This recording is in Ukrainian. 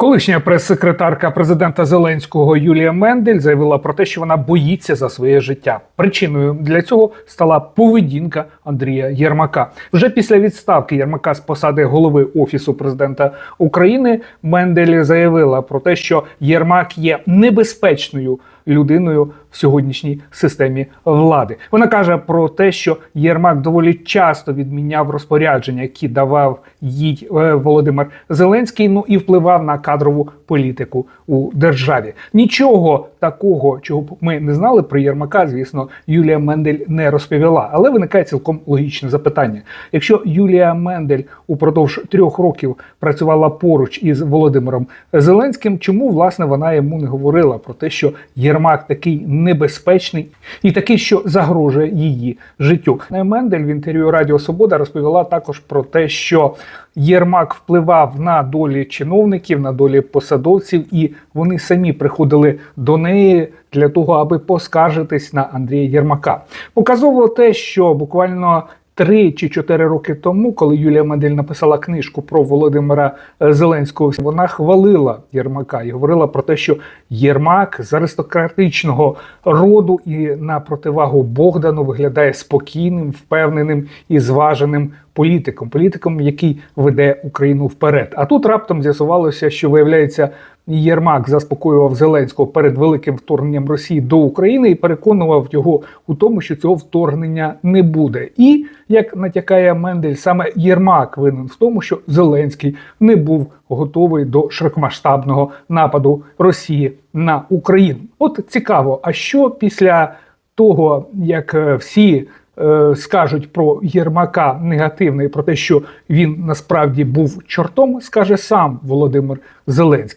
Колишня прес-секретарка президента Зеленського Юлія Мендель заявила про те, що вона боїться за своє життя. Причиною для цього стала поведінка Андрія Єрмака. Вже після відставки Єрмака з посади голови офісу президента України Мендель заявила про те, що Єрмак є небезпечною людиною в сьогоднішній системі влади. Вона каже про те, що Єрмак доволі часто відміняв розпорядження, які давав їй е, Володимир Зеленський. Ну і впливав на кадрову політику у державі. Нічого такого, чого б ми не знали про Єрмака, звісно, Юлія Мендель не розповіла. Але виникає цілком логічне запитання: якщо Юлія Мендель упродовж трьох років працювала поруч із Володимиром Зеленським, чому власне вона йому не говорила про те, що Єрмак такий небезпечний і такий, що загрожує її життю? Мендель в інтерв'ю Радіо Свобода розповіла також про те, що Єрмак впливав на долі чиновників, на долі посадовців, і вони самі приходили до неї для того, аби поскаржитись на Андрія Єрмака. Показово те, що буквально. Три чи чотири роки тому, коли Юлія Мендель написала книжку про Володимира е, Зеленського, вона хвалила Єрмака і говорила про те, що Єрмак з аристократичного роду і на противагу Богдану виглядає спокійним, впевненим і зваженим політиком, політиком, який веде Україну вперед. А тут раптом з'ясувалося, що виявляється. Єрмак заспокоював Зеленського перед великим вторгненням Росії до України і переконував його у тому, що цього вторгнення не буде. І як натякає Мендель, саме Єрмак винен в тому, що Зеленський не був готовий до широкомасштабного нападу Росії на Україну. От цікаво, а що після того, як е, всі е, скажуть про Єрмака негативне і про те, що він насправді був чортом, скаже сам Володимир Зеленський.